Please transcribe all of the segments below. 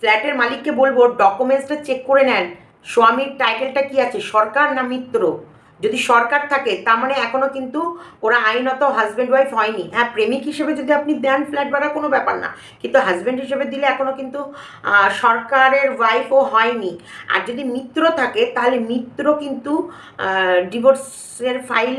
ফ্ল্যাটের মালিককে বলব ডকুমেন্টসটা চেক করে নেন। স্বামীর টাইটেলটা কি আছে সরকার না মিত্র? যদি সরকার থাকে, তার মানে এখনও কিন্তু ওরা আইনত হাজব্যান্ড ওয়াইফ হয়নি। হ্যাঁ প্রেমিক হিসেবে যদি আপনি দেন ফ্ল্যাট ভাড়া কোনো ব্যাপার না। কিন্তু হাজব্যান্ড হিসেবে দিলে এখনও কিন্তু সরকারের ওয়াইফও হয়নি। আর যদি মিত্র থাকে, তাহলে মিত্র কিন্তু ডিভোর্সের ফাইল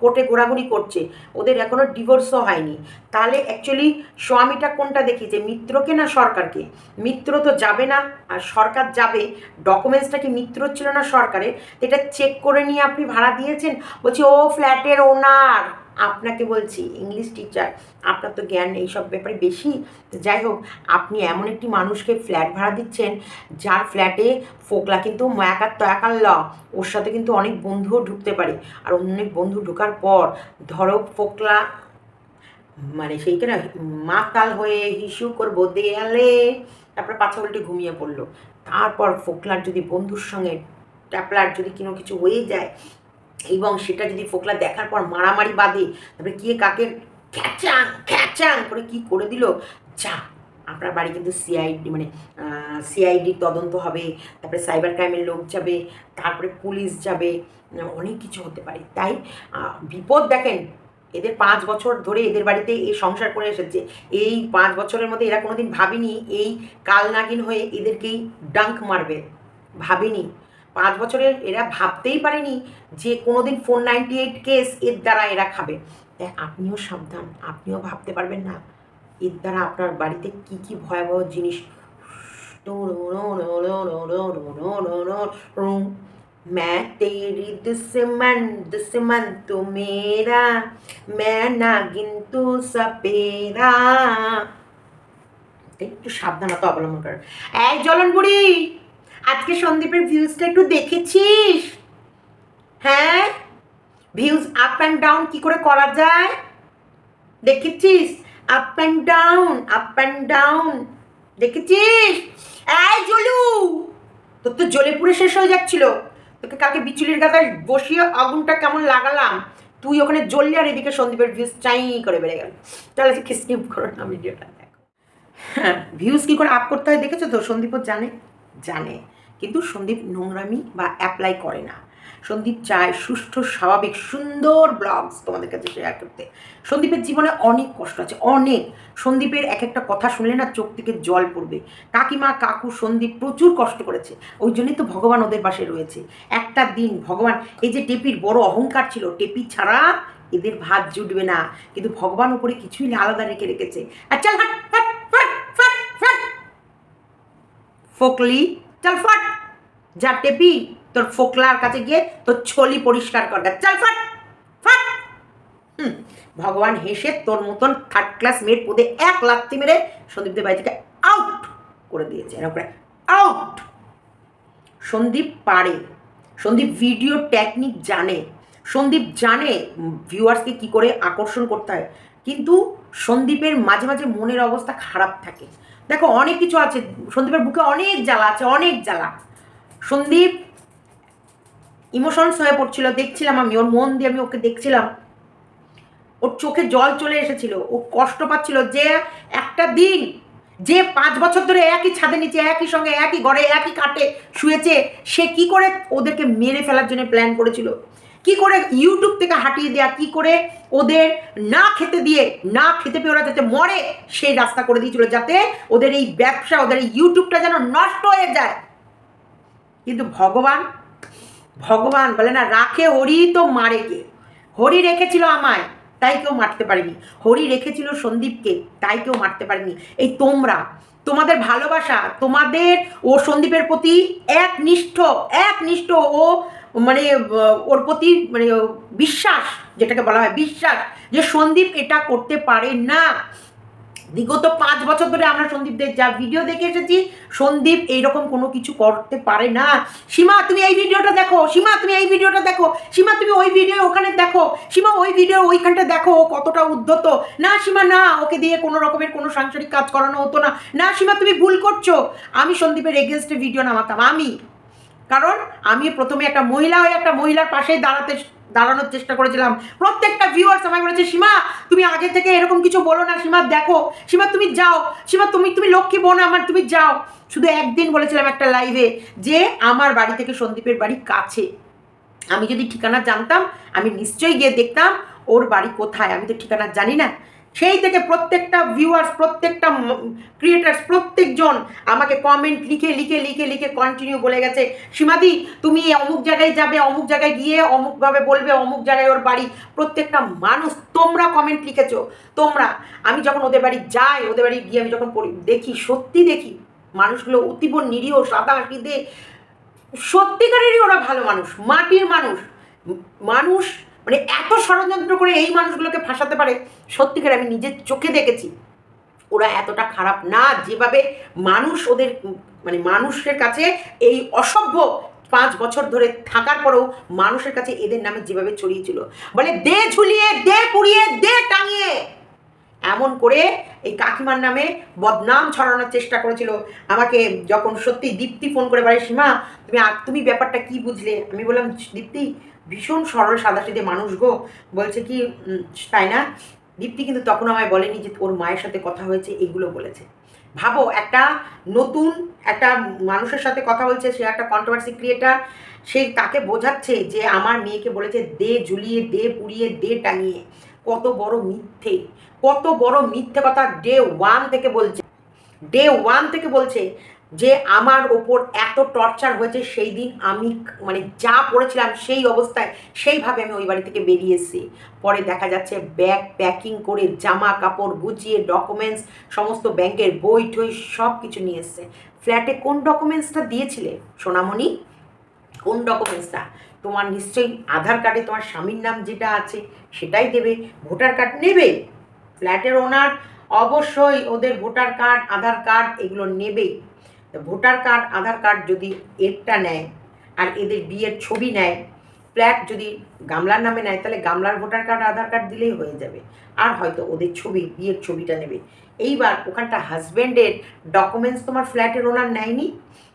কোর্টে ঘোরাঘুরি করছে। ওদের এখনও ডিভোর্সও হয়নি। তাহলে অ্যাকচুয়ালি স্বামীটা কোনটা দেখিয়েছে মিত্রকে না সরকারকে? মিত্র তো যাবে না, আর সরকার যাবে। ডকুমেন্টসটা কি মিত্র ছিল না সরকারের? এটা চেক করে নিয়ে আপনি ভাড়া দিয়েছেন? বলছি, ও ফ্ল্যাটের ওনার। আপনাকে বলছি, ইংলিশ টিচার, আপনার তো জ্ঞান এইসব ব্যাপারে বেশি। তো যাই হোক, আপনি এমন একটি মানুষকে ফ্ল্যাট ভাড়া দিচ্ছেন, যার ফ্ল্যাটে ফোকলা কিন্তু মায়াকার তয়াকার ল, ওর সাথে কিন্তু অনেক বন্ধুও ঢুকতে পারে। আর অনেক বন্ধু ঢোকার পর, ধরো ফোকলা মানে সেইখানে মাতাল হয়ে হিসু করব দেয়ালে, তারপরে পাছা উল্টে ঘুমিয়ে পড়ল। তারপর ফোকলার যদি বন্ধুর সঙ্গে ট্যাপলার যদি কোনো কিছু হয়ে যায় এবং সেটা যদি ফোকলা দেখার পর মারামারি বাঁধে, তারপরে কে কাকে খ্যাচাং খ্যাচাং করে কি করে দিল? যা, আপনার বাড়ি কিন্তু সিআইডি মানে সিআইডি তদন্ত হবে, তারপরে সাইবার ক্রাইমের লোক যাবে, তারপরে পুলিশ যাবে, অনেক কিছু হতে পারে। তাই বিপদ দেখেন, এদের পাঁচ বছর ধরে এদের বাড়িতে এই সংসার করে এসেছে। এই পাঁচ বছরের মধ্যে এরা কোনোদিন ভাবেনি এই কাল নাগিন হয়ে এদেরকেই ডাঙ্ক মারবে। ভাবেনি। পাঁচ বছরের এরা ভাবতেই পারেনি যে কোনোদিন ফোর নাইনটি এইট কেস এর দ্বারা এরা খাবে তাই আপনিও সাবধান আপনিও ভাবতে পারবেন না এর দ্বারা আপনার বাড়িতে কি কি ভয়াবহ জিনিস मैं तेरी दुश्मन दुश्मन तू मेरा मैं नागिन तू सपेरा একটু সাবধানতা অবলম্বন করেন এই জ্বলন বুড়ি আজকে সন্দীপের ভিউজটা একটু দেখেছিস? হ্যাঁ? ভিউজ আপ অ্যান্ড ডাউন কি করে করা যায়? দেখেছিস? Up and down up and down দেখেছিস? এই জলু! তোর তো জ্বলে পুড়ে শেষ হয়ে যাচ্ছিল। তোকে কালকে বিচুলির গাদায় বসিয়ে আগুনটা কেমন লাগালাম। তুই ওখানে জ্বললি আর এদিকে সন্দীপের ভিউজ চাই করে বেড়ে গেল। তাহলে স্কিপ করো না ভিডিওটা। দেখো হ্যাঁ ভিউজ কী করে আপ করতে হয় দেখেছ তো? সন্দীপও জানে। জানে। কিন্তু সন্দীপ নোংরামি বা অ্যাপ্লাই করে না। সন্দীপ চায় সুষ্ঠু, স্বাভাবিক, সুন্দর ব্লগস তোমাদের কাছে শেয়ার করতে। সন্দীপের জীবনে অনেক কষ্ট আছে, অনেক। সন্দীপের এক একটা কথা শুনলে না চোখ থেকে জল পড়বে। কাকিমা, কাকু, সন্দীপ প্রচুর কষ্ট করেছে, ওই জন্যই তো ভগবান ওদের পাশে রয়েছে। একটা দিন ভগবান, এই যে টেপির বড় অহংকার ছিল, টেপি ছাড়া এদের ভাত জুটবে না। কিন্তু ভগবান উপরে কিছুই না আলাদা রেখে রেখেছে। আর চল ফোকলি চল ফাট। যা টেপি, তোর ফোকলার কাছে গিয়ে তোর ছলি পরিষ্কার কর। চল ফাট ফাট। ভগবান হেসে তোর মতন থার্ড ক্লাস মেয়ের পদে এক লাত্তি মেরে সন্দীপদের বাড়ি থেকে আউট করে দিয়েছে। এরকম আউট সন্দীপ পারে। সন্দীপ ভিডিও টেকনিক জানে। সন্দীপ জানে ভিউয়ার্সকে কি করে আকর্ষণ করতে হয়। কিন্তু সন্দীপের মাঝে মাঝে মনের অবস্থা খারাপ থাকে। দেখো, অনেক কিছু আছে। সন্দীপের বুকে অনেক জ্বালা আছে, অনেক জ্বালা। সন্দীপ ইমোশনস হয়ে পড়ছিল, দেখছিলাম আমি, ওর মন দিয়ে আমি ওকে দেখছিলাম। ওর চোখে জল চলে এসেছিল, ও কষ্ট পাচ্ছিল যে একটা দিন, যে পাঁচ বছর ধরে একই ছাদের নিচে, একই সঙ্গে, একই ঘরে, একই কাটে শুয়েছে, সে কি করে ওদেরকে মেরে ফেলার জন্য প্ল্যান করেছিল? কি করে ইউটিউব থেকে হাঁটিয়ে দেয়া, কি করে ওদের না খেতে দিয়ে, না খেতে পেয়ে ওরা যাতে মরে, সেই রাস্তা করে দিয়েছিল যাতে ওদের এই ব্যবসা, ওদের এই ইউটিউবটা যেন নষ্ট হয়ে যায়। কিন্তু ভগবান ভগবান বলে না, রাখে হরি তো মারে কে? হরি রেখেছিল আমায়, তাই কেউ মারতে পারেনি। হরি রেখেছিল সন্দীপকে, তাই কেউ মারতে পারেনি। এই তোমরা, তোমাদের ভালোবাসা, তোমাদের ও সন্দীপের প্রতি একনিষ্ঠ একনিষ্ঠ ও মানে ওর প্রতি মানে বিশ্বাস, যেটাকে বলা হয়, বিশ্বাস যে সন্দীপ এটা করতে পারে না। বিগত পাঁচ বছর ধরে আমরা সন্দীপদের যা ভিডিও দেখে এসেছি, সন্দীপ এইরকম কোনো কিছু করতে পারে না। সীমা, তুমি এই ভিডিওটা দেখো। সীমা, তুমি এই ভিডিওটা দেখো। সীমা, তুমি ওই ভিডিও ওখানে দেখো। সীমা, ওই ভিডিও ওইখানটা দেখো। ও কতটা উদ্ধত। না, সীমা, না, ওকে দিয়ে কোনো রকমের কোনো সাংসারিক কাজ করানো হতো না। না, সীমা, তুমি ভুল করছ। আমি সন্দীপের এগেনস্টে ভিডিও নামাতাম। আমি। কারণ আমি প্রথমে একটা মহিলা হয়ে একটা মহিলার পাশে দাঁড়াতে দাঁড়ানোর চেষ্টা করেছিলাম। প্রত্যেকটা ভিউয়ার্স আমায় বলেছে, সীমা, তুমি আগে থেকে এরকম কিছু বলো না, সীমা, দেখো, সীমা, তুমি যাও, সীমা, তুমি তুমি লক্ষ্মী বোন আমার, তুমি যাও। শুধু একদিন বলেছিলাম একটা লাইভে যে, আমার বাড়ি থেকে সন্দীপের বাড়ি কাছে। আমি যদি ঠিকানা জানতাম, আমি নিশ্চয়ই গিয়ে দেখতাম, ওর বাড়ি কোথায়? আমি তো ঠিকানা জানি না। সেই থেকে প্রত্যেকটা ভিউয়ার্স প্রত্যেকটা ক্রিয়েটার্স প্রত্যেকজন আমাকে কমেন্ট লিখে লিখে লিখে লিখে কন্টিনিউ বলে গেছে, সীমাদি, তুমি অমুক জায়গায় যাবে, অমুক জায়গায় গিয়ে অমুকভাবে বলবে, অমুক জায়গায় ওর বাড়ি। প্রত্যেকটা মানুষ, তোমরা কমেন্ট লিখেছো। তোমরা, আমি যখন ওদের বাড়ি যাই, ওদের বাড়ি গিয়ে আমি যখন দেখি, সত্যি দেখি, মানুষগুলো অতীব নিরীহ সাদা হৃদে সত্যিকারেরই ওরা ভালো মানুষ, মাটির মানুষ। মানুষ মানে এত ষড়যন্ত্র করে এই মানুষগুলোকে ফাঁসাতে পারে, সত্যিকার আমি নিজের চোখে দেখেছি। ওরা এতটা খারাপ না, যেভাবে মানুষ ওদের মানে মানুষের কাছে এই অসভ্য পাঁচ বছর ধরে থাকার পরেও মানুষের কাছে এদের নামে যেভাবে ছড়িয়েছিল বলে দে ঝুলিয়ে, দে পুড়িয়ে, দে টাঙিয়ে। এমন করে এই কাকিমার নামে বদনাম ছড়ানোর চেষ্টা করেছিল। আমাকে যখন সত্যি দীপ্তি ফোন করে বলে, সীমা, তুমি তুমি ব্যাপারটা কি বুঝলে? আমি বললাম, দীপ্তি ভীষণ সরল সাদাসিধে মানুষ গো। বলছে কি তাই না? দীপ্তি কিন্তু তখন আমায় বলেনি যে ওর মায়ের সাথে কথা হয়েছে, এগুলো বলেছে। ভাবো, একটা নতুন, একটা মানুষের সাথে কথা বলছে, সে একটা কন্ট্রোভার্সি ক্রিয়েটার সে তাকে বোঝাচ্ছে যে আমার মেয়েকে বলেছে দে ঝুলিয়ে, দে পুড়িয়ে, দে টাঙিয়ে। কত বড় মিথ্যে, কত বড় মিথ্যে কথা ডে ওয়ান থেকে বলছে। ডে ওয়ান থেকে বলছে যে আমার ওপর এত টর্চার হয়েছে, সেই দিন আমি মানে যা পড়েছিলাম সেই অবস্থায়, সেইভাবে আমি ওই বাড়ি থেকে বেরিয়ে এসেছি। পরে দেখা যাচ্ছে ব্যাগ প্যাকিং করে, জামা কাপড় গুছিয়ে ডকুমেন্টস সমস্ত ব্যাংকের বই টই সব কিছু নিয়ে এসছে। ফ্ল্যাটে কোন ডকুমেন্টসটা দিয়েছিলে? সোনামণি? কোন ডকুমেন্টসটা তোমার নিশ্চয়ই আধার কার্ডে তোমার স্বামীর নাম যেটা আছে, সেটাই দেবে। ভোটার কার্ড নেবে? ফ্ল্যাটের ওনার অবশ্যই ওদের ভোটার কার্ড আধার কার্ড এগুলো নেবেই তা ভোটার কার্ড আধার কার্ড যদি এরটা নেয় আর এদের বিয়ের ছবি নেয় ফ্ল্যাট যদি গামলার নামে নেয় তাহলে গামলার ভোটার কার্ড আধার কার্ড দিলেই হয়ে যাবে। আর হয়তো ওদের ছবি বিয়ের ছবিটা নেবে। এইবার ওখানটা হাজব্যান্ডের ডকুমেন্টস তোমার ফ্ল্যাটের ওনার নেয়নি?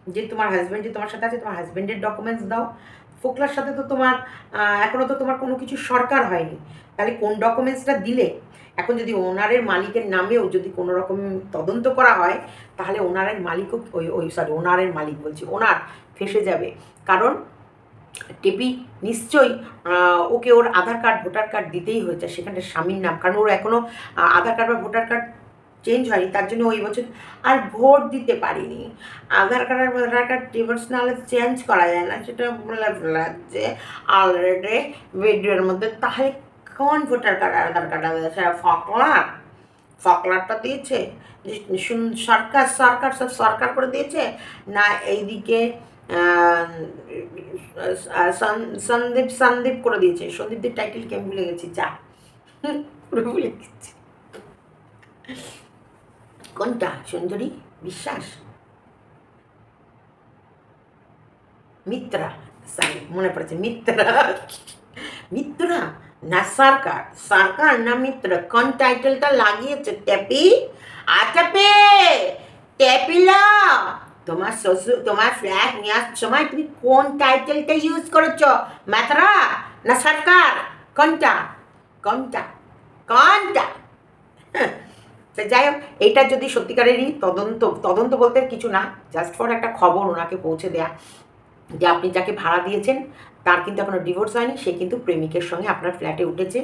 যে তোমার হাজব্যান্ড যে তোমার সাথে আছে তোমার হাজব্যান্ডের ডকুমেন্টস দাও। ফোকলার সাথে তো তোমার আহ, এখনও তো তোমার কোনো কিছু সরকার হয়নি। তাহলে কোন ডকুমেন্টসটা দিলে? এখন যদি ওনারের মালিকের নামেও যদি কোনো রকম তদন্ত করা হয়, তাহলে ওনারের মালিকও ওই ওই সরি ওনারের মালিক বলছি, ওনার ফেসে যাবে। কারণ টেপি নিশ্চয়ই ওকে ওর আধার কার্ড, ভোটার কার্ড দিতেই হয়েছে সেখানে স্বামীর নাম। কারণ ওর এখনও আধার কার্ড বা ভোটার কার্ড চেঞ্জ হয়নি, তার জন্য ওই বছর আর ভোট দিতে পারিনি। আধার কার্ড আর ভোটার কার্ড ডিভোর্স না হলে চেঞ্জ করা যায় না, সেটা লাগছে। অলরেডি ভিডিওর মধ্যে, তাহলে কোন ভোটার কার্ড আধার কার্ড সেটা ফকলার ফকলারটা দিয়েছে। সরকার সরকার, সব সরকার করে দিয়েছে। না, এইদিকে সন্দীপ সন্দীপ করে দিয়েছে। সন্দীপদের টাইটেল কে আমি ভুলে গেছি? যা। ভুলে গেছি। কোনটা? সুন্দরী? বিশ্বাস? মিত্রা। সরি মনে পড়েছে, মিত্রা। মিত্রা? না সরকার সরকার না মিত্র, কোন টাইটেলটা লাগিয়েছে? ট্যাপি? আচাপে ট্যাপিলা তোমার শ্বশুর, তোমার ফ্ল্যাট নেওয়ার সময় তুমি কোন টাইটেলটা ইউজ করেছ? মাত্রা? না সরকার? কোনটা? কোনটা? কোনটা? তো যাই হোক, এটা যদি সত্যিকারেরই তদন্ত তদন্ত বলতে কিছু না জাস্ট ফর একটা খবর ওনাকে পৌঁছে দেয়া যে আপনি যাকে ভাড়া দিয়েছেন তার কিন্তু এখনও ডিভোর্স হয়নি, সে কিন্তু প্রেমিকের সঙ্গে আপনার ফ্ল্যাটে উঠেছে।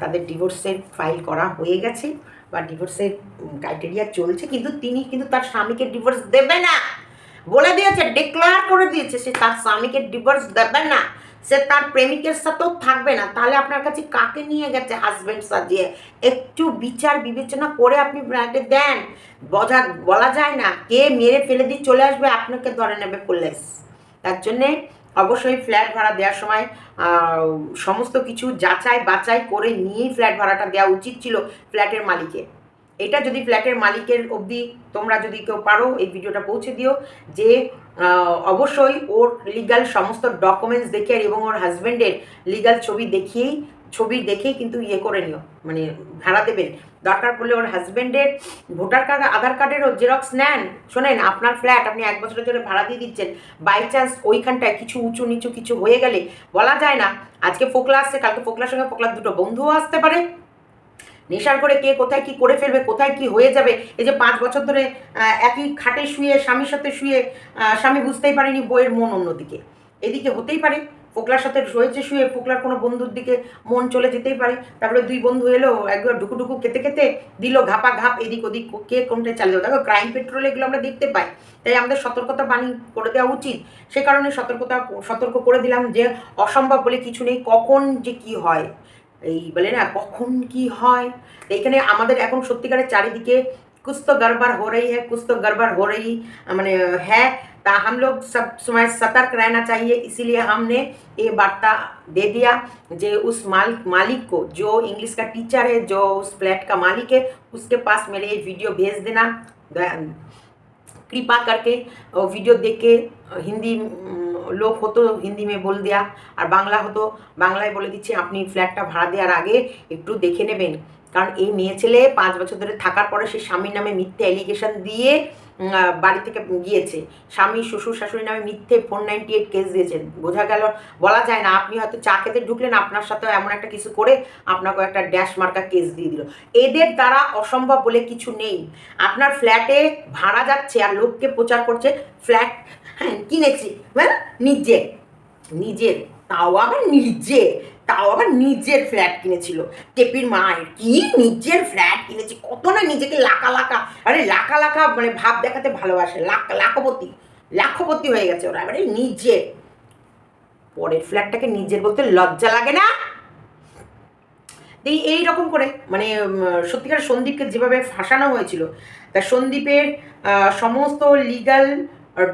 তাদের ডিভোর্সের ফাইল করা হয়ে গেছে বা ডিভোর্সের ক্রাইটেরিয়া চলছে, কিন্তু তিনি কিন্তু তার স্বামীকে ডিভোর্স দেবে না। বলে দিয়েছে ডিক্লেয়ার করে দিয়েছে, সে তার স্বামীকে ডিভোর্স দেবে না। সে তার প্রেমিকের সাথেও থাকবে না। তাহলে আপনার কাছে কাকে নিয়ে গেছে হাজব্যান্ড সাজিয়ে? একটু বিচার, বিবেচনা করে আপনি ফ্ল্যাটে দেন। বজা, বলা যায় না, কে মেরে ফেলে দিয়ে চলে আসবে, আপনাকে ধরে নেবে পুলিশ। তার জন্যে অবশ্যই ফ্ল্যাট ভাড়া দেওয়ার সময় সমস্ত কিছু যাচাই বাছাই করে নিয়েই ফ্ল্যাট ভাড়াটা দেওয়া উচিত ছিল ফ্ল্যাটের মালিকের। এটা যদি ফ্ল্যাটের মালিকের অবধি তোমরা যদি কেউ পারো, এই ভিডিওটা পৌঁছে দিও যে অবশ্যই ওর লিগাল সমস্ত ডকুমেন্টস দেখে এবং ওর হাজব্যান্ডের লিগাল ছবি দেখিয়েই ছবি দেখেই কিন্তু ইয়ে করে নিও মানে ভাড়া দেবেন দরকার পড়লে ওর হাজব্যান্ডের ভোটার কার্ড, আধার কার্ডেরও জেরক্স নেন। শোনেন, আপনার ফ্ল্যাট আপনি এক বছরের জন্য ভাড়া দিয়ে দিচ্ছেন। বাই চান্স ওইখানটায় কিছু উঁচু নিচু কিছু হয়ে গেলে বলা যায় না, আজকে ফোকলা আসছে, কালকে ফোকলার সঙ্গে ফোকলার দুটো বন্ধুও আসতে পারে। নেশার করে কে কোথায় কি করে ফেলবে, কোথায় কি হয়ে যাবে, এই যে পাঁচ বছর ধরে একই খাটে শুয়ে, স্বামীর সাথে শুয়ে স্বামী বুঝতেই পারেনি বইয়ের মন অন্যদিকে। এদিকে হতেই পারে। ফোকলার সাথে রয়েছে, শুয়ে ফোকলার কোনো বন্ধুর দিকে মন চলে যেতেই পারে। তারপরে দুই বন্ধু এলো, একবার ঢুকুডুকু খেতে খেতে দিল ঘাপা ঘাপ এদিক ওদিক কে কোনটা চালিয়ে দেখো ক্রাইম পেট্রোল এগুলো আমরা দেখতে পাই। তাই আমাদের সতর্কতা বাণী করে দেওয়া উচিত। সে কারণে সতর্কতা, সতর্ক করে দিলাম যে অসম্ভব বলে কিছু নেই। কখন যে কি হয়? এই বলে না, কখন কি হয়? এইখানে আমাদের এখন সত্যিকারের চারিদিকে কুস্ত গরবার হো রই হ্যাঁ কুস্ত গরবার হো রই মানে হ্যাঁ ता हम लोग सब समय सतर्क रहना चाहिए इसीलिए हमने ये वार्ता दे दिया जे उस माल मालिक को जो इंग्लिश का टीचर है जो उस फ्लैट का मालिक है उसके पास मेरे ये वीडियो भेज देना दया- कृपा करके और वीडियो देख के হিন্দি উম, লোক হতো হিন্দি মে বল দেয়া আর বাংলা হতো বাংলায় বলে দিচ্ছে আপনি ফ্ল্যাটটা ভাড়া দেওয়ার আগে একটু দেখে নেবেন কারণ এই মেয়ে ছেলে পাঁচ বছর ধরে থাকার পরে সে স্বামীর নামে মিথ্যে অ্যালিগেশন দিয়ে উম, আহ, বাড়ি থেকে গিয়েছে। স্বামী, শ্বশুর, শাশুড়ি নামে মিথ্যে ফোর নাইনটি এইট কেস দিয়েছেন। বোঝা গেল, বলা যায় না, আপনি হয়তো চা খেতে ঢুকলেন, আপনার সাথেও এমন একটা কিছু করে আপনাকে একটা ড্যাশ মার্কা কেস দিয়ে দিল। এদের দ্বারা অসম্ভব বলে কিছু নেই। আপনার ফ্ল্যাটে ভাড়া যাচ্ছে আর লোককে প্রচার করছে ফ্ল্যাট কিনেছি হ্যাঁ নিজের নিজের তাও আবার নিজে। তাও আবার নিজের ফ্ল্যাট কিনেছিল। টেপির মায়ের, কি নিজের ফ্ল্যাট কিনেছি? কত না নিজেকে লাকা লাকা আরে লাকা লাকা মানে ভাব দেখাতে ভালোবাসে, লাখ, লাখপতি লাখপতি হয়ে গেছে ওরা। এবারে নিজের, পরের ফ্ল্যাটটাকে নিজের বলতে লজ্জা লাগে না? এই এই রকম করে মানে সত্যিকার সন্দীপকে যেভাবে ফাঁসানো হয়েছিল, তা সন্দীপের সমস্ত লিগাল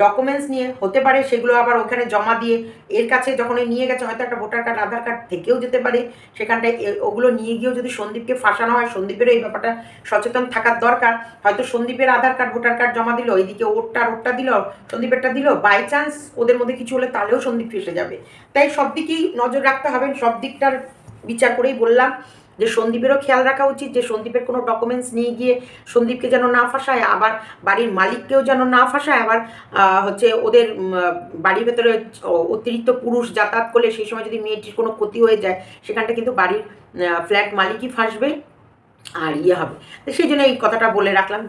ডকুমেন্টস নিয়ে হতে পারে, সেগুলো আবার ওখানে জমা দিয়ে এর কাছে যখন নিয়ে গেছে, হয়তো একটা ভোটার কার্ড আধার কার্ড থেকেও যেতে পারে। সেখানটায় ওগুলো নিয়ে গিয়েও যদি সন্দীপকে ফাঁসানো হয়, সন্দীপেরও এই ব্যাপারটা সচেতন থাকার দরকার। হয়তো সন্দীপের আধার কার্ড ভোটার কার্ড জমা দিল এদিকে ওরটা ওরটা দিল, সন্দীপেরটা দিল বাই চান্স ওদের মধ্যে কিছু হলে তাহলেও সন্দীপ ফেসে যাবে। তাই সব দিকেই নজর রাখতে হবে, সব দিকটার বিচার করেই বললাম। যে সন্দীপেরও খেয়াল রাখা উচিত যে সন্দীপের কোনো ডকুমেন্টস নিয়ে গিয়ে সন্দীপকে যেন না ফাঁসায়, আবার বাড়ির মালিককেও যেন না ফাঁসায়, আবার হচ্ছে ওদের বাড়ির ভেতরে অতিরিক্ত পুরুষ যাতায়াত করলে সেই সময় যদি মেয়েটির কোনো ক্ষতি হয়ে যায়, সেখানটা কিন্তু বাড়ির ফ্ল্যাট মালিকই ফাঁসবে। আর ইয়ে হবে। তো সেই জন্য এই কথাটা বলে রাখলাম।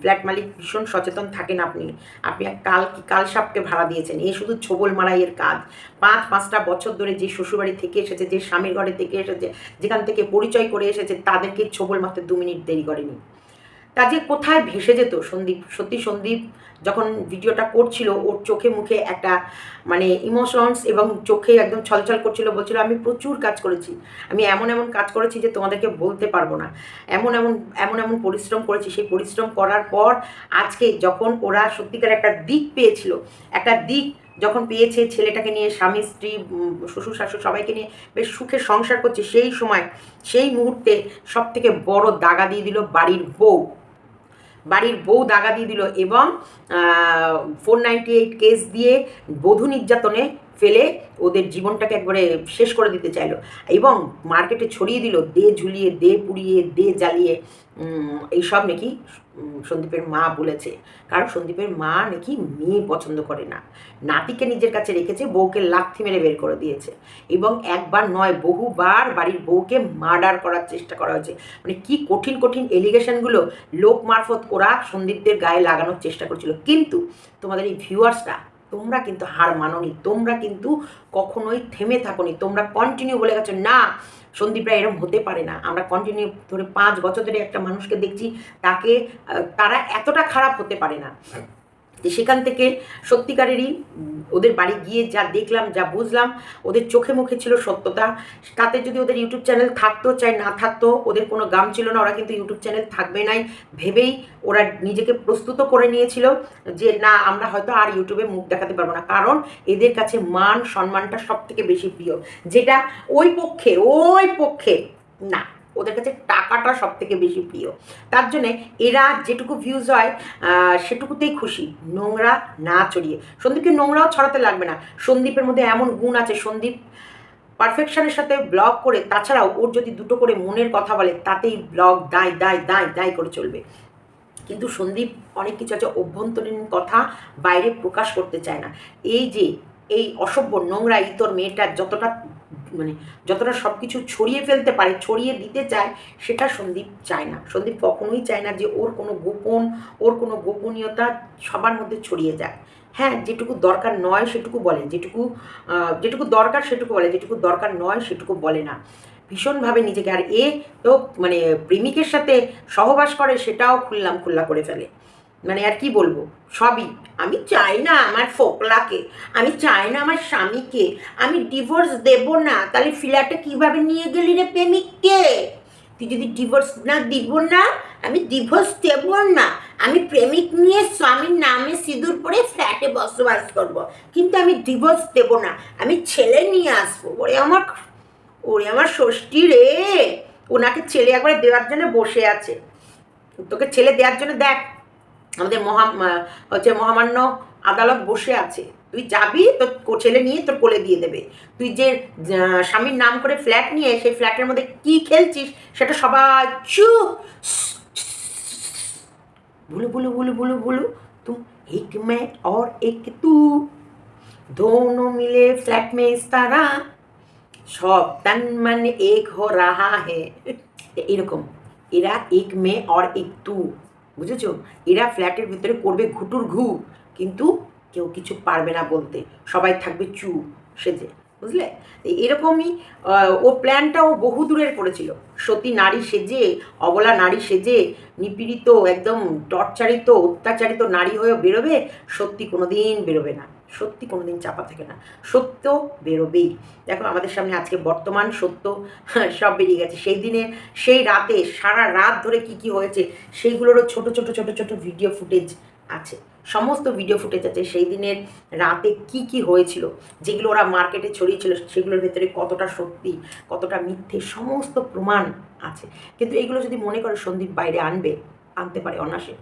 ফ্ল্যাট মালিক ভীষণ সচেতন থাকেন আপনি। আপনি এক কাল কাল সাপকে ভাড়া দিয়েছেন? এই শুধু ছোবল মারাইয়ের কাজ। পাঁচ, পাঁচটা বছর ধরে যে শ্বশুরবাড়ি থেকে এসেছে, যে স্বামীর ঘরে থেকে এসেছে, যেখান থেকে পরিচয় করে এসেছে, তাদেরকে ছোবল মারতে দু মিনিট দেরি করেনি। যে কোথায় ভেসে যেত সন্দীপ? সত্যি সন্দীপ যখন ভিডিওটা করছিল, ওর চোখে মুখে একটা মানে ইমোশনস এবং চোখে একদম ছলছল করছিল, বলছিল, আমি প্রচুর কাজ করেছি। আমি এমন এমন কাজ করেছি যে তোমাদেরকে বলতে পারব না। এমন এমন এমন এমন পরিশ্রম করেছি। সেই পরিশ্রম করার পর আজকে যখন ওরা সত্যিকার একটা দিক পেয়েছিল, একটা দিক যখন পেয়েছে ছেলেটাকে নিয়ে, স্বামী, স্ত্রী শ্বশুর, শাশুড় সবাইকে নিয়ে বেশ সুখে সংসার করছে, সেই সময়, সেই মুহূর্তে সব থেকে বড় দাগা দিয়ে দিল বাড়ির বউ। বাড়ির বউ দাগা দিয়ে দিল এবং ফোর নাইনটি এইট কেস দিয়ে বধূ নির্যাতনে ফেলে ওদের জীবনটাকে একবারে শেষ করে দিতে চাইলো। এবং মার্কেটে ছড়িয়ে দিল দে ঝুলিয়ে, দে পুড়িয়ে, দে জ্বালিয়ে। এইসব নাকি সন্দীপের মা বলেছে। কারণ সন্দীপের মা নাকি মেয়ে পছন্দ করে না। নাতিকে নিজের কাছে রেখেছে, বউকে লাথি মেরে বের করে দিয়েছে। এবং একবার নয়, বহুবার বাড়ির বউকে মার্ডার করার চেষ্টা করা হয়েছে। মানে কি কঠিন কঠিন এলিগেশনগুলো লোক মারফত ওরা সন্দীপদের গায়ে লাগানোর চেষ্টা করছিল। কিন্তু তোমাদের এই ভিউয়ার্সরা তোমরা কিন্তু হার মানোনি, তোমরা কিন্তু কখনোই থেমে থাকোনি, তোমরা কন্টিনিউ বলে গেছো, না সন্দীপ রায় এরম হতে পারে না। আমরা কন্টিনিউ ধরে পাঁচ বছর ধরে একটা মানুষকে দেখছি, তাকে তারা এতটা খারাপ হতে পারে না। তো সেখান থেকে সত্যিকারেরই ওদের বাড়ি গিয়ে যা দেখলাম, যা বুঝলাম, ওদের চোখে মুখে ছিল সত্যতা। তাতে যদি ওদের ইউটিউব চ্যানেল থাকতো, চাই না থাকতো, ওদের কোনো গাম ছিল না, ওরা কিন্তু ইউটিউব চ্যানেল থাকবে নাই ভেবেই ওরা নিজেকে প্রস্তুত করে নিয়েছিল যে, না, আমরা হয়তো আর ইউটিউবে মুখ দেখাতে পারব না। কারণ এদের কাছে মান, সম্মানটা সব থেকে বেশি প্রিয়। যেটা ওই পক্ষে ওই পক্ষে না। ওদের কাছে টাকাটা সব থেকে বেশি প্রিয়। তার জন্যে এরা যেটুকু ভিউজ হয় সেটুকুতেই খুশি। নোংরা না ছড়িয়ে সন্দীপকে নোংরাও ছড়াতে লাগবে না। সন্দীপের মধ্যে এমন গুণ আছে, সন্দীপ পারফেকশনের সাথে ব্লগ করে, তাছাড়াও ওর যদি দুটো করে মনের কথা বলে, তাতেই ব্লগ দায় দায় দায় দায় করে চলবে। কিন্তু সন্দীপ অনেক কিছু আছে, অভ্যন্তরীণ কথা বাইরে প্রকাশ করতে চায় না। এই যে এই অসভ্য নোংরা ইতর মেয়েটা যতটা মানে যতটা সব কিছু ছড়িয়ে ফেলতে পারে, ছড়িয়ে দিতে চায়, সেটা সন্দীপ চায় না। সন্দীপ কখনোই চায় না যে ওর কোনো গোপন, ওর কোনো গোপনীয়তা সবার মধ্যে ছড়িয়ে যায়। হ্যাঁ যেটুকু দরকার নয় সেটুকু বলে, যেটুকু যেটুকু দরকার সেটুকু বলে, যেটুকু দরকার নয় সেটুকু বলে না। ভীষণভাবে নিজেকে, আর এ তো মানে প্রেমিকের সাথে সহবাস করে সেটাও খুললাম খুল্লা করে ফেলে। মানে আর কি বলব? সবই। আমি চাই না আমার ফোকলাকে, আমি চাই না আমার স্বামীকে, আমি ডিভোর্স দেব না। তাহলে ফ্ল্যাটে কীভাবে নিয়ে গেলি রে প্রেমিককে? তুই যদি ডিভোর্স না দিব না, আমি ডিভোর্স দেব না। আমি প্রেমিক নিয়ে স্বামীর নামে সিঁদুর পরে ফ্ল্যাটে বসবাস করব। কিন্তু আমি ডিভোর্স দেব না। আমি ছেলে নিয়ে আসব। ওরে আমার ওরে আমার ষষ্ঠী রে। ওনাকে ছেলে একবারে দেওয়ার জন্য বসে আছে। তোকে ছেলে দেওয়ার জন্য দেখ আমাদের মহা আহ, হচ্ছে মহামান্য আদালত বসে আছে তুই যাবি তোর কো- ছেলে নিয়ে তোর কোলে দিয়ে দেবে তুই যে আহ, স্বামীর নাম করে ফ্ল্যাট নিয়ে সেই ফ্ল্যাটের মধ্যে কি খেলছিস সেটা সবাই চুপ বুলু বুলু বুলু বুলু বুলু तुम एक मैं और एक तू दोनों मिले फ्लैट में इस तरह সব তন মন এক হো রাহা হে এরকম এরা এক মে আর এক তু বুঝেছ? এরা ফ্ল্যাটের ভিতরে করবে ঘুটুর ঘু, কিন্তু কেউ কিছু পারবে না বলতে। সবাই থাকবে চু সেজে, বুঝলে? এরকমই ও প্ল্যানটা ও বহু দূরের করেছিল। সতী নারী সেজে, অবলা নারী সেজে, নিপীড়িত, একদম টর্চারিত, অত্যাচারিত নারী হয়েও বেরোবে, সত্যি কোনো দিন বেরোবে না। সত্যি কোনোদিন চাপা থাকে না। সত্য বেরোবেই। দেখো, আমাদের সামনে আজকে বর্তমান সত্য সব বেরিয়ে গেছে। সেই দিনে, সেই রাতে, সারা রাত ধরে কি কি হয়েছে, সেইগুলোরও ছোট ছোট ছোট ছোট ভিডিও ফুটেজ আছে। সমস্ত ভিডিও ফুটেজ আছে। সেই দিনের রাতে কি কি হয়েছিল, যেগুলো ওরা মার্কেটে ছড়িয়েছিল, সেগুলোর ভেতরে কতটা সত্যি, কতটা মিথ্যে, সমস্ত প্রমাণ আছে। কিন্তু এগুলো যদি মনে করে সন্দীপ বাইরে আনবে, আনতে পারে অনাসে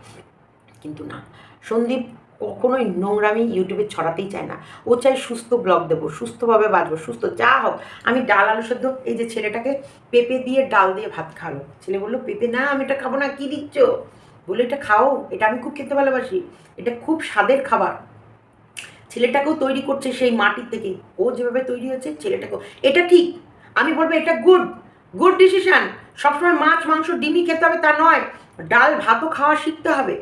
কিন্তু না। সন্দীপ কখনোই নোংরামি ইউটিউবে ছড়াতেই চায় না। ও চাই সুস্থ ব্লগ দেবো, সুস্থভাবে বাঁচবো, সুস্থ যা হোক। আমি ডাল, আলু সেদ্ধ, এই যে ছেলেটাকে পেঁপে দিয়ে ডাল দিয়ে ভাত খাওয়ালো। ছেলে বলল, পেঁপে না, আমি এটা খাব না, কী দিচ্ছ? বলে এটা খাও, এটা আমি খুব খেতে ভালোবাসি, এটা খুব স্বাদের খাবার। ছেলেটাকেও তৈরি করছে সেই মাটির থেকে। ও যেভাবে তৈরি হয়েছে, ছেলেটাকেও। এটা ঠিক আমি বলব, এটা গুড গুড ডিসিশন সবসময় মাছ, মাংস, ডিমই খেতে হবে, তা নয়। ডাল, ভাতও খাওয়া শিখতে হবে।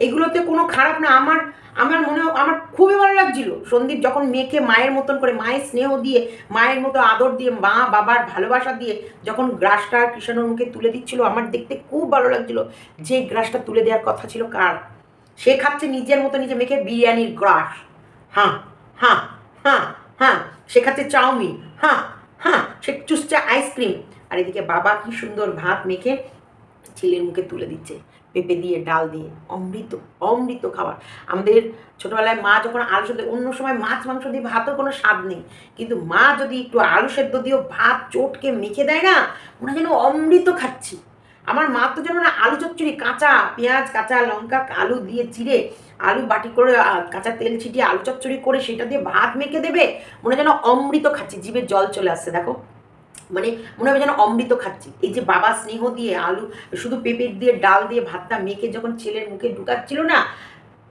এগুলোতে কোনো খারাপ না, আমার আমার মনে, আমার খুবই ভালো লাগছিল। সন্দীপ যখন মেয়েকে মায়ের মতন করে, মায়ের স্নেহ দিয়ে, মায়ের মতো আদর দিয়ে, মা বাবার ভালোবাসা দিয়ে যখন গ্রাসটা কৃষ্ণর মুখে তুলে দিচ্ছিল, আমার দেখতে খুব ভালো লাগছিল যে গ্রাসটা তুলে দেওয়ার কথা ছিল কার। সে খাচ্ছে নিজের মতো নিজে মেখে বিরিয়ানির গ্রাস। হ্যাঁ হ্যাঁ হ্যাঁ হ্যাঁ সে খাচ্ছে চাউমিন। হ্যাঁ হ্যাঁ সে চুষছে আইসক্রিম। আর এদিকে বাবা কি সুন্দর ভাত মেখে ছেলের মুখে তুলে দিচ্ছে। পেঁপে দিয়ে, ডাল দিয়ে, অমৃত অমৃত খাবার। আমাদের ছোটোবেলায় মা যখন আলু সেদ্ধ, অন্য সময় মাছ, মাংস দিয়ে ভাতও কোনো স্বাদ নেই। কিন্তু মা যদি একটু আলু সেদ্ধ দিয়েও ভাত চটকে মেখে দেয় না হয় যেন অমৃত খাচ্ছি। আমার মা তো যেন না আলু চচ্চড়ি, কাঁচা পেঁয়াজ, কাঁচা লঙ্কা, আলু দিয়ে চিড়ে, আলু বাটি করে কাঁচা তেল ছিটিয়ে আলু চচ্চড়ি করে সেটা দিয়ে ভাত মেখে দেবে, মনে যেন অমৃত খাচ্ছি, জিভে জল চলে আসছে, দেখো। মানে মনে হবে যেন অমৃত খাচ্ছি। এই যে বাবা স্নেহ দিয়ে আলু, শুধু পেঁপে দিয়ে, ডাল দিয়ে ভাতটা মেখে যখন ছেলের মুখে ঢুকাচ্ছিল না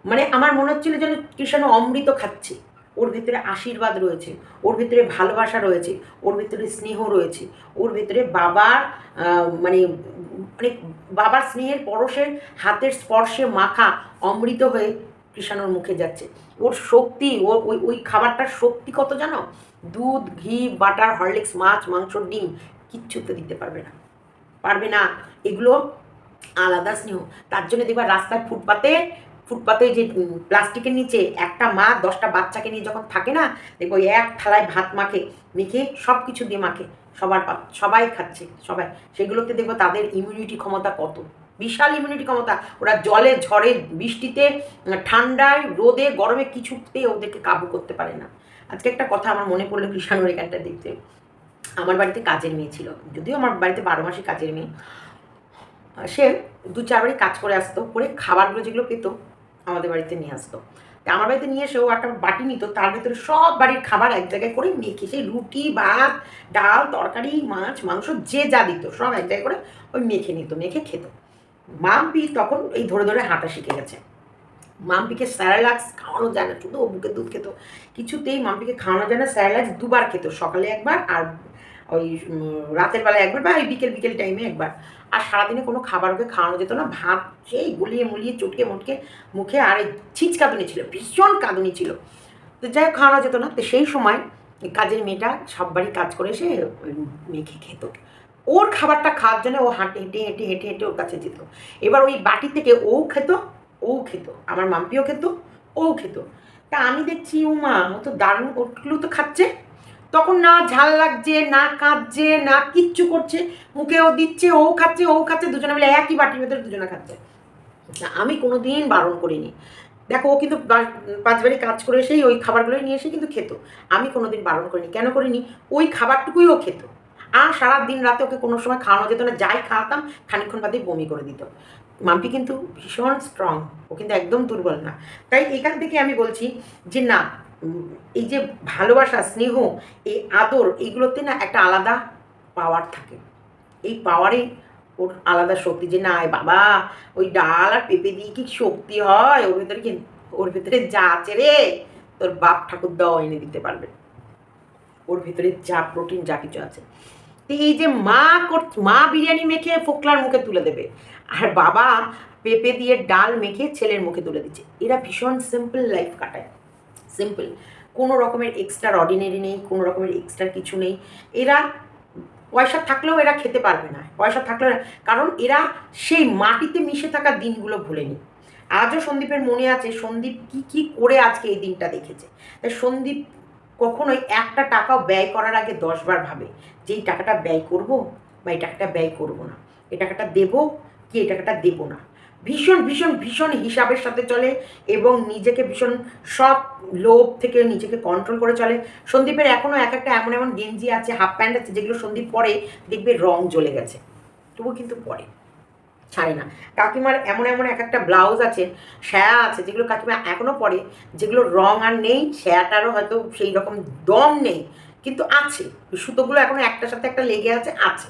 মানে আমার মনে হচ্ছিল যেন কৃষ্ণ অমৃত খাচ্ছে। ওর ভেতরে আশীর্বাদ রয়েছে, ওর ভেতরে ভালোবাসা রয়েছে, ওর ভেতরে স্নেহ রয়েছে, ওর ভেতরে বাবার মানে মানে বাবার স্নেহের পরশের হাতের স্পর্শে মাখা অমৃত হয়ে কৃষাণুর মুখে যাচ্ছে। ওর শক্তি ওর ওই ওই খাবারটার শক্তি কত জানো? দুধ, ঘি, বাটার, হরলিক্স, মাছ, মাংস, ডিম কিচ্ছুতে দিতে পারবে না। পারবে না। এগুলো আলাদা স্নেহ। তার জন্য দেখবা রাস্তায় ফুটপাতে ফুটপাতে যে প্লাস্টিকের নিচে একটা মা দশটা বাচ্চাকে নিয়ে যখন থাকে না, দেখব এক থালায় ভাত মাখে, মেখে সব কিছু দিয়ে মাখে। সবার সবাই খাচ্ছে, সবাই। সেগুলোতে দেখব তাদের ইমিউনিটি ক্ষমতা কত? বিশাল ইমিউনিটি ক্ষমতা। ওরা জলে ঝড়ে বৃষ্টিতে, ঠান্ডায়, রোদে, গরমে কিছুতে ওদেরকে কাবু করতে পারে না। আজকে একটা কথা আমার মনে পড়ল কৃষাণুর এখানটা দেখতে। আমার বাড়িতে কাজের মেয়ে ছিল। যদিও আমার বাড়িতে বারো মাসে কাজের মেয়ে। সে দু চারবারই কাজ করে আসতো, করে খাবারগুলো যেগুলো পেতো, আমাদের বাড়িতে নিয়ে আসতো। আমার বাড়িতে নিয়ে এসে ও একটা বাটি নিত, তার ভিতরে সব বাড়ির খাবার এক জায়গায় করে মেখে সেই রুটি, ভাত, ডাল, তরকারি, মাছ, মাংস, যে যা দিত, সব এক জায়গায় করে ওই মেখে নিত, মেখে খেত। মাম্পি তখন এই ধরে ধরে হাঁটা শিখে গেছে। মাম্পিকে স্যারালাক্স খাওয়ানো যায় না, শুধু বুকে দুধ খেত। কিছুতেই মাম্পিকে খাওয়ানো যায় না, স্যারালাক্স দুবার খেত, সকালে একবার আর ওই রাতের বেলায় একবার বা ওই বিকেল বিকেল টাইমে একবার। আর সারাদিনে কোনো খাবার ওকে খাওয়ানো যেত না, ভাত সেই গুলিয়ে মুলিয়ে চটকে মটকে মুখে আর ছিচ কাঁদুনি ছিল, ভীষণ কাঁদুনি ছিল। তো যাই খাওয়ানো যেত না। তো সেই সময় কাজের মেয়েটা সব বাড়ি কাজ করে এসে ওই মেখে খেত। ওর খাবারটা খাওয়ার জন্য ও হাঁটে, হেঁটে হেঁটে হেঁটে হেঁটে ওর কাছে যেত। এবার ওই বাটি থেকে ও খেত ও খেত, আমার মাম্পিও খেত, ও খেত। তা আমি দেখছি ও মা ও তো দারুণ ওগুলো তো খাচ্ছে। তখন না ঝাল লাগছে, না কাঁদছে, না কিচ্ছু করছে। মুখে ও দিচ্ছে, ও খাচ্ছে ও খাচ্ছে, দুজনে মিলে একই বাটির ভেতরে দুজনে খাচ্ছে। আমি কোনো দিন বারণ করিনি। দেখো, ও কিন্তু বা- পাঁচ বাড়ি কাজ করে এসেই ওই খাবারগুলোই নিয়ে এসে কিন্তু খেত। আমি কোনো দিন বারণ করিনি। কেন করিনি? ওই খাবারটুকুই ও খেত। আর সারা দিন রাতে ওকে কোনো সময় খাওয়ানো যেত না, যাই খাওয়াতাম, খানিকক্ষণ বাদে বমি করে দিত। মাম্পি কিন্তু ভীষণ স্ট্রং ও কিন্তু একদম দুর্বল না। তাই এখান থেকে আমি বলছি যে না এই যে ভালোবাসা, স্নেহ, এই আদর এইগুলোতে না একটা আলাদা পাওয়ার থাকে। এই পাওয়ারে ওর আলাদা শক্তি যে না বাবা, ওই ডাল আর পেঁপে দিয়ে কি শক্তি হয়? ওর ভেতরে কি, ওর ভেতরে যা আছে রে, তোর বাপ ঠাকুর দাও এনে দিতে পারবে। ওর ভেতরে যা প্রোটিন যা কিছু আছে। তো এই যে মা মা বিরিয়ানি মেখে ফোকলার মুখে তুলে দেবে, আর বাবা পেঁপে দিয়ে ডাল মেখে ছেলের মুখে তুলে দিচ্ছে। এরা ভীষণ সিম্পল লাইফ কাটায়। সিম্পল কোনো রকমের এক্সট্রা অর্ডিনারি নেই, কোনো রকমের এক্সট্রা কিছু নেই। এরা পয়সা থাকলেও এরা খেতে পারবে না। পয়সা থাকলেও কারণ এরা সেই মাটিতে মিশে থাকা দিনগুলো ভুলেনি। আজও সন্দীপের মনে আছে, সন্দীপ কি কি করে আজকে এই দিনটা দেখেছে। তাই সন্দীপ কখনোই একটা টাকাও ব্যয় করার আগে দশবার ভাবে যে এই টাকাটা ব্যয় করব বা এই টাকাটা ব্যয় করব না। এই টাকাটা দেবো কি এই টাকাটা দেবো না। ভীষণ ভীষণ ভীষণ হিসাবের সাথে চলে এবং নিজেকে ভীষণ সব লোভ থেকে নিজেকে কন্ট্রোল করে চলে। সন্দীপের এখনও এক একটা এমন এমন গেঞ্জি আছে হাফ প্যান্ট আছে, যেগুলো সন্দীপ পরে দেখবে রং জ্বলে গেছে। তবু কিন্তু পরে। ছাড়ে না। কাকিমার এমন এমন এক একটা ব্লাউজ আছে শ্যায়া আছে, যেগুলো কাকিমা এখনও পরে, যেগুলো রং আর নেই শ্যায়াটারও হয়তো সেই রকম দম নেই, কিন্তু আছে। সুতোগুলো এখনও একটার সাথে একটা লেগে আছে আছে।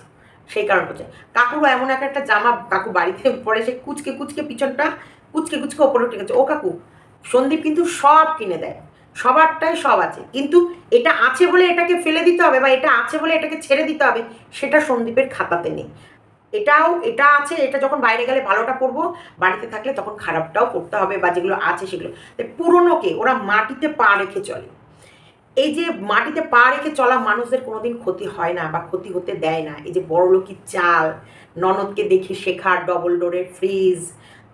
সেই কারণ হচ্ছে। কাকুরও এমন এক একটা জামা কাকু বাড়িতে পরে, সে কুচকে কুচকে পিছনটা, কুচকে কুচকে ওপরে উঠে গেছে ও কাকু, সন্দীপ কিন্তু সব কিনে দেয়। সবারটাই সব আছে। কিন্তু এটা আছে বলে এটাকে ফেলে দিতে হবে বা এটা আছে বলে এটাকে ছেড়ে দিতে হবে, সেটা সন্দীপের খাতাতে নেই। এটাও, এটা আছে, এটা যখন বাইরে গেলে ভালোটা পরবো, বাড়িতে থাকলে তখন খারাপটাও করতে হবে বা যেগুলো আছে সেগুলো। পুরনোকে ওরা মাটিতে পা রেখে চলে। এই যে মাটিতে পা রেখে চলা মানুষদের কোনোদিন ক্ষতি হয় না বা ক্ষতি হতে দেয় না। এই যে বড়লোকি চাল, ননদকে দেখে শেখার ডবল ডোরের ফ্রিজ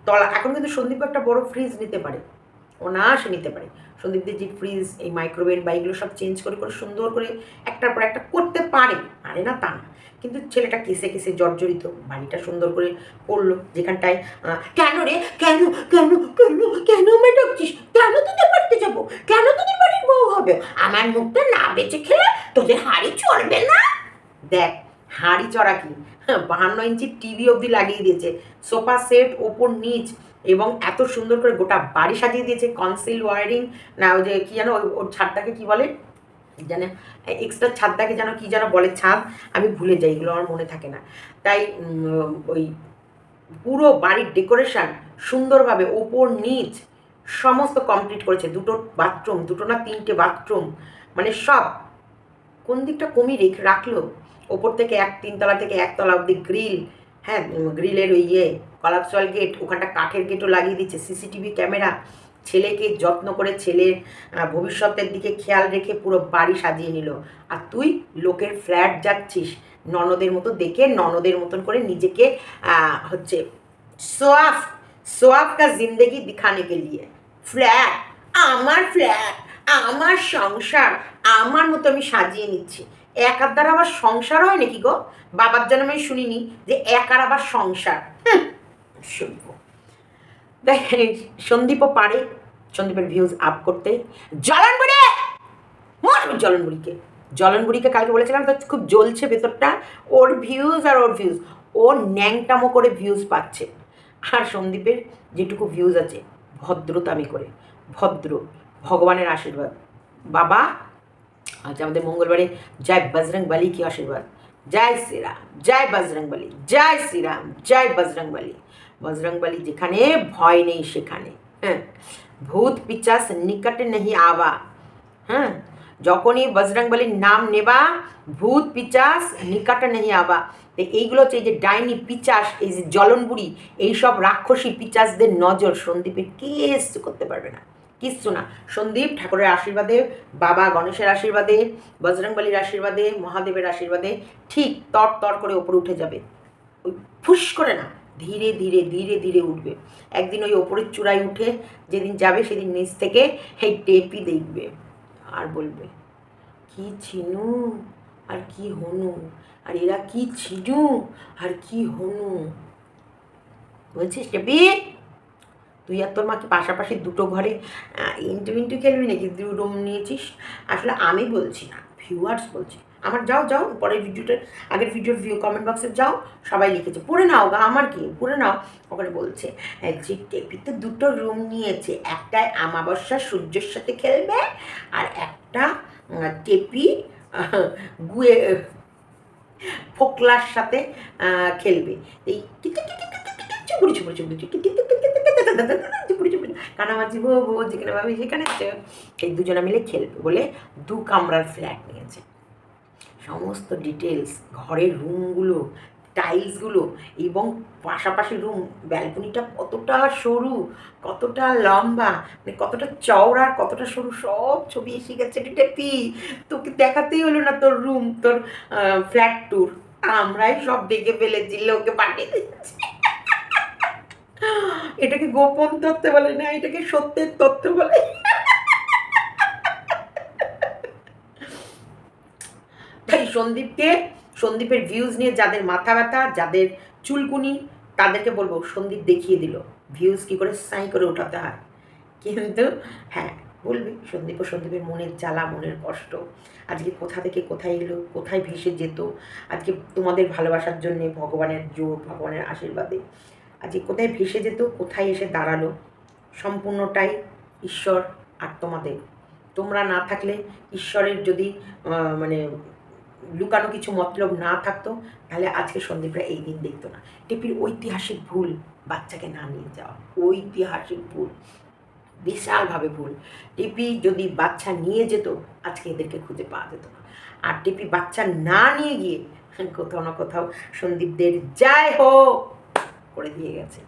তলা, এখন কিন্তু সন্দীপ একটা বড় ফ্রিজ নিতে পারে। অনায়াসে নিতে পারে। সন্দীপদের যে ফ্রিজ এই মাইক্রোওয়েভ বা এগুলো সব চেঞ্জ করে করে সুন্দর করে একটার পর একটা করতে পারে। পারে না তা না। কিন্তু ছেলেটা কেসে কেসে জর্জরিত। বাড়িটা সুন্দর করে করল যেখানটায় কেন রে? কেন কেন কেন কেন আমায় ডাকছিস? কেন তোদের বাড়িতে যাব? কেন তোদের বাড়ির বউ হবে? আমার মুখটা না বেঁচে খেলে তোদের হাড়ি চলবে না? দেখ হাড়ি চড়া কি? হ্যাঁ, বাহান্ন ইঞ্চি টিভি অবধি লাগিয়ে দিয়েছে। সোফা সেট ওপর নিচ এবং এত সুন্দর করে গোটা বাড়ি সাজিয়ে দিয়েছে। কনসিল ওয়ারিং না ওই যে কী যেন ওর ছাদটাকে কী বলে? জানে এক্সট্রা ছাদটাকে যেন কী যেন বলে, ছাদ আমি ভুলে যাই, এগুলো আমার মনে থাকে না। তাই ওই পুরো বাড়ির ডেকোরেশন সুন্দরভাবে ওপর নিচ সমস্ত কমপ্লিট করেছে। দুটো বাথরুম দুটো না তিনটে বাথরুম মানে সব। কোন দিকটা কমিয়ে রেখ, রাখল? ওপর থেকে এক, তিনতলা থেকে একতলা অবধি গ্রিল হ্যাঁ গ্রিলের ওই ইয়ে কলাপসল গেট ওখানটা কাঠের গেটও লাগিয়ে দিচ্ছে সিসিটিভি ক্যামেরা ছেলেকে যত্ন করে ছেলের ভবিষ্যতের দিকে খেয়াল রেখে পুরো বাড়ি সাজিয়ে নিল। আর তুই লোকের ফ্ল্যাট যাচ্ছিস, ননদের মতো দেখে ননদের মতন করে নিজেকে হচ্ছে সোয়াফ সোয়াফ কা জিন্দেগি দিখানে কে লিয়ে। ফ্ল্যাট, আমার ফ্ল্যাট, আমার সংসার, আমার মতো আমি সাজিয়ে নিচ্ছি। একার দ্বারা আবার সংসার হয় নাকি গো? বাবার জন্মে শুনিনি যে একার আবার সংসার। শুনব দেখ সন্দীপও পারে সন্দীপের ভিউজ আপ করতে। জলনবুড়ি! মরবি জলনবুড়িকে। জলনবুড়িকে কালকে বলেছিলাম, তো খুব জ্বলছে ভেতরটা। ওর ভিউজ আর ওর ভিউজ ও ন্যাংটামো করে ভিউজ পাচ্ছে। আর সন্দীপের যেটুকু ভিউজ আছে, ভদ্রতামি করে। ভদ্র, ভগবানের আশীর্বাদ। বাবা, আজ আমাদের মঙ্গলবারে জয় বজরং বলি কি আশীর্বাদ? জয় শ্রীরাম, জয় বজরং বলি, জয় শ্রীরাম, জয় বজরং বলি। বজরং বলি যেখানে ভয় নেই সেখানে হ্যাঁ? ভূত পিচাস নিকটে নেই আবা হ্যাঁ? যখনই বজরংবলীর নাম নেবা, ভূত পিচাস নিকটে নেই আবা। তো এইগুলো হচ্ছে এই যে ডাইনি পিচাস, এই যে জলনবুড়ি এইসব রাক্ষসী পিচাসদের নজর সন্দীপের কেস করতে পারবে না। কিচ্ছু না। সন্দীপ ঠাকুরের আশীর্বাদে, বাবা গণেশের আশীর্বাদে, বজরংবলীর আশীর্বাদে, মহাদেবের আশীর্বাদে ঠিক তর তর করে ওপরে উঠে যাবে। ওই ফুস করে না। ধীরে ধীরে ধীরে ধীরে উঠবে। একদিন ওই ওপরের চূড়ায় উঠে যেদিন যাবে সেদিন নিচ থেকে এই টেপি দেখবে আর বলবে, কি চিনু আর কি হনু? আর এরা কি ছিনু? আর কি হনু? বলছিস টেপি? তুই আর তোর মাকে পাশাপাশি দুটো ঘরে ইন্টু ইন্টু খেলবি নাকি? দু রুম নিয়েছিস? আসলে আমি বলছি না ভিউয়ার্স বলছি। আমার যাও যাও, পরের ভিডিওটা আগের ভিডিওর ভিউ কমেন্ট বক্সে যাও, সবাই লিখেছে, পড়ে নাও গা, আমার কি? পড়ে নাও। ওখানে বলছে যে টেপিতে দুটো রুম নিয়েছে, একটায় আমাবস্যা সূর্যের সাথে খেলবে আর একটা টেপি গুয়ে, ফোকলার সাথে খেলবে। এই চুপুরি চুপুরি চুপুরি চুপুরি চুপুরি কানামাছি বো বো যেখানে ভাবি সেখানে এই দুজনে মিলে খেলবে বলে দু কামরার ফ্ল্যাট নিয়েছে সমস্ত ডিটেলস ঘরের রুমগুলো টাইলসগুলো এবং পাশাপাশি রুম ব্যালকনিটা কতটা সরু, কতটা লম্বা মানে কতটা চওড়া, কতটা সরু, সব ছবি এসে গেছে টেপি তোকে দেখাতেই হলো না তোর রুম তোর ফ্ল্যাট ট্যুর আমরাই সব দেখে ফেলেছি, লোকে পাঠিয়ে দিচ্ছি। এটাকে গোপন তথ্য বলে না? এটাকে সত্যের তথ্য বলে তাই সন্দীপকে, সন্দীপের ভিউজ নিয়ে যাদের মাথা ব্যথা, যাদের চুলকুনি, তাদেরকে বলব সন্দীপ দেখিয়ে দিল। ভিউজ কি করে সাই করে ওঠাতে হয়। কিন্তু হ্যাঁ বলবি সন্দীপ ও সন্দীপের মনের জ্বালা, মনের কষ্ট। আজকে কোথা থেকে কোথায় এলো, কোথায় ভেসে যেত? আজকে তোমাদের ভালোবাসার জন্যে ভগবানের জোর ভগবানের আশীর্বাদে। আজকে কোথায় ভেসে যেত, কোথায় এসে দাঁড়াল? সম্পূর্ণটাই ঈশ্বর আর তোমাদের। তোমরা না থাকলে ঈশ্বরের যদি মানে লুকানো কিছু মতলব না থাকতো, তাহলে আজকে সন্দীপরা এই দিন দেখতো না। টেপির ঐতিহাসিক ভুল বাচ্চাকে না নিয়ে যাওয়া, ঐতিহাসিক ভুল, বিশালভাবে ভুল। টেপি যদি বাচ্চা নিয়ে যেত, আজকে এদেরকে খুঁজে পাওয়া যেত না। আর টেপি বাচ্চা না নিয়ে গিয়ে কোথাও না কোথাও সন্দীপদের যায় হোক করে দিয়ে গেছে।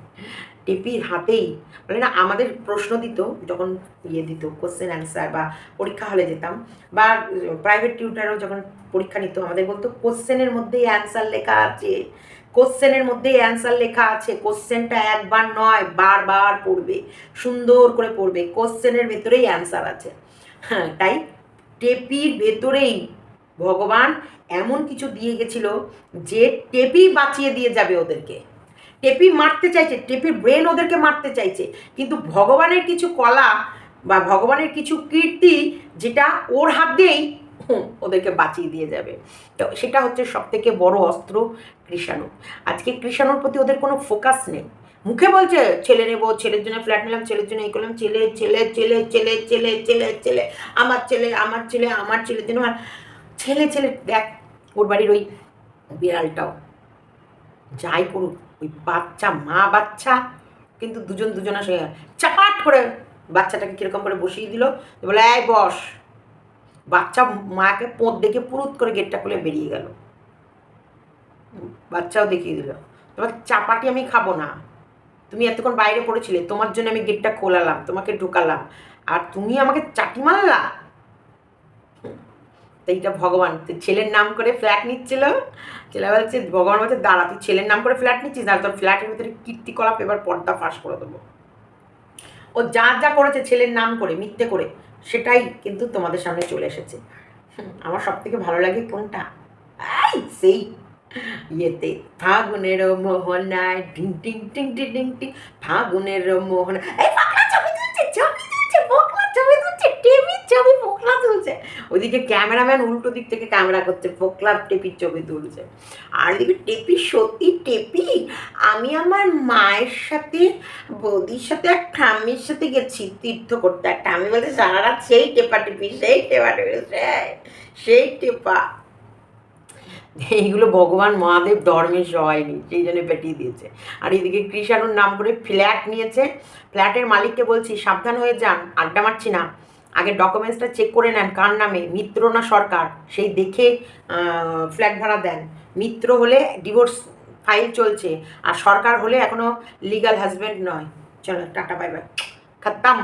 টেপির হাতেই মানে না, আমাদের প্রশ্ন দিত, যখন ইয়ে দিত কোশ্চেন অ্যান্সার বা পরীক্ষা হলে যেতাম, বা প্রাইভেট টিউটারও যখন পরীক্ষা নিত, আমাদের বলতো কোশ্চেনের মধ্যেই অ্যান্সার লেখা আছে কোশ্চেনের মধ্যেই অ্যান্সার লেখা আছে কোশ্চেনটা একবার নয়, বারবার পড়বে, সুন্দর করে পড়বে কোশ্চেনের ভেতরেই অ্যান্সার আছে। হ্যাঁ তাই টেপির ভেতরেই ভগবান এমন কিছু দিয়ে গেছিল, যে টেপি বাঁচিয়ে দিয়ে যাবে ওদেরকে। টেপি মারতে চাইছে, টেপির ব্রেন ওদেরকে মারতে চাইছে। কিন্তু ভগবানের কিছু কলা বা ভগবানের কিছু কীর্তি যেটা ওর হাত দিয়েই ওদেরকে বাঁচিয়ে দিয়ে যাবে। তো সেটা হচ্ছে সব থেকে বড় অস্ত্র কৃষাণু। আজকে কৃষাণুর প্রতি ওদের কোনো ফোকাস নেই। মুখে বলছে, ছেলে নেব, ছেলের জন্য ফ্ল্যাট নিলাম, ছেলের জন্য এই করলাম, ছেলে ছেলে ছেলে ছেলে ছেলে ছেলে ছেলে, আমার ছেলে আমার ছেলে, আমার ছেলের জন্য ছেলে ছেলে, দেখ, ওর বাড়ির ওই বিড়ালটাও। যাই করুক ওই বাচ্চা, মা বাচ্চা, কিন্তু দুজন দুজন আসে চাপাট করে বাচ্চাটাকে কীরকম করে বসিয়ে দিল। বলে, এই বস। বাচ্চা মাকে পোঁত দেখে পুরুত করে গেটটা খুলে বেরিয়ে গেল। বাচ্চাও দেখিয়ে দিল। তোমার চাপাটি আমি খাব না। তুমি এতক্ষণ বাইরে পড়েছিলে, তোমার জন্য আমি গেটটা খোলালাম, তোমাকে ঢুকালাম। আর তুমি আমাকে চাটি মারলা? এইটা ভগবান ছেলের নাম করে ফ্ল্যাট নিচ্ছিল। ছেলে বলছে ভগবান বলছে, দাঁড়া, তুই ছেলের নাম করে ফ্ল্যাট নিচ্ছিস আর তোর ফ্ল্যাটের ভিতরে কীর্তিকলাপ এবার পর্দা ফাঁস করে দেবো। ও যা যা করেছে ছেলের নাম করে, মিথ্যে করে, সেটাই কিন্তু তোমাদের সামনে চলে এসেছে। আমার সব থেকে ভালো লাগে কোনটা? আই সেই। ইয়েতে ফাগুনের মোহনায় ডিং টিং টিং টিং টিং টিং ফাগুনের মোহনা এই তুলছে ওইদিকে ক্যামেরাম্যান উল্টো দিক থেকে ক্যামেরা করছে, ফোকলা টেপির ছবি তুলছে। আর দেখবি টেপি সত্যি টেপি, আমি আমার মায়ের সাথে, বৌদির সাথে আর ঠাম্মির সাথে গেছি তীর্থ করতে। আর ঠাম্মি বলতে সারা রাত সেই টেপা টেপি, সেই টেপা টেপি, সেই সেই টেপা। এইগুলো ভগবান মহাদেব ধর্মে সহায়নি, সেই জন্য পেটিয়ে দিয়েছে। আর এদিকে কৃষাণুর নাম করে ফ্ল্যাট নিয়েছে। ফ্ল্যাটের মালিককে বলছি, সাবধান হয়ে যান, আড্ডা মারছি না। আগে ডকুমেন্টসটা চেক করে নেন কার নামে, মিত্র না সরকার, সেই দেখে ফ্ল্যাট ভাড়া দেন। মিত্র হলে ডিভোর্স ফাইল চলছে, আর সরকার হলে এখনও লিগাল হাজব্যান্ড নয়। চলো, টাটা বাই বাই খতম।